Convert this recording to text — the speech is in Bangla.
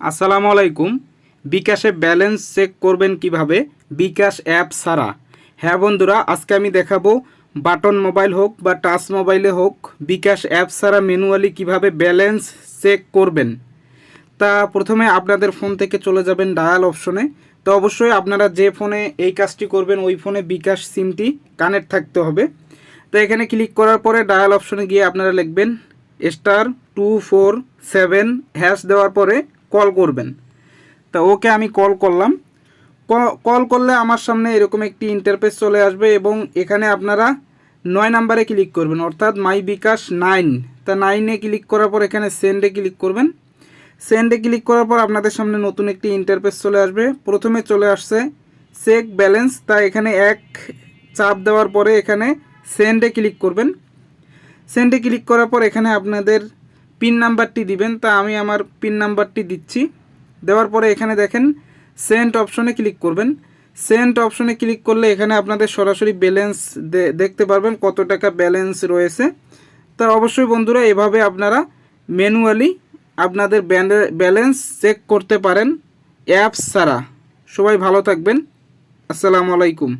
আসসালামু আলাইকুম। বিকাশে ব্যালেন্স চেক করবেন কীভাবে? বিকাশ অ্যাপ ছাড়া। হ্যাঁ বন্ধুরা, আজকে আমি দেখাবো বাটন মোবাইল হোক বা টাচ মোবাইলে হোক, বিকাশ অ্যাপ ছাড়া ম্যানুয়ালি কীভাবে ব্যালেন্স চেক করবেন। তা প্রথমে আপনাদের ফোন থেকে চলে যাবেন ডায়াল অপশনে। তো অবশ্যই আপনারা যে ফোনে এই কাজটি করবেন, ওই ফোনে বিকাশ সিমটি কানেক্ট থাকতে হবে। তো এখানে ক্লিক করার পরে ডায়াল অপশনে গিয়ে আপনারা লিখবেন star two four seven hash দেওয়ার পরে কল করবেন। তা ওকে আমি কল করলাম। কল করলে আমার সামনে এরকম একটি ইন্টারফেস চলে আসবে এবং এখানে আপনারা নয় নাম্বারে ক্লিক করবেন, অর্থাৎ মাই বিকাশ নাইন তা নাইনে ক্লিক করার পর এখানে সেন্ডে ক্লিক করবেন। সেন্ডে ক্লিক করার পর আপনাদের সামনে নতুন একটি ইন্টারফেস চলে আসবে। প্রথমে চলে আসছে চেক ব্যালেন্স তা এখানে এক চাপ দেওয়ার পরে এখানে সেন্ডে ক্লিক করবেন। সেন্ডে ক্লিক করার পর এখানে আপনাদের পিন নাম্বারটি দিবেন, তা আমি আমার পিন নাম্বারটি দিচ্ছি। দেওয়ার পরে এখানে দেখেন সেন্ট অপশনে ক্লিক করবেন। সেন্ট অপশনে ক্লিক করলে এখানে আপনাদের সরাসরি ব্যালেন্স দেখতে পারবেন কত টাকা ব্যালেন্স রয়েছে। তা অবশ্যই বন্ধুরা, এভাবে আপনারা ম্যানুয়ালি আপনাদের ব্যালে- ব্যালেন্স চেক করতে পারেন অ্যাপস ছাড়া। সবাই ভালো থাকবেন। আসসালামু আলাইকুম।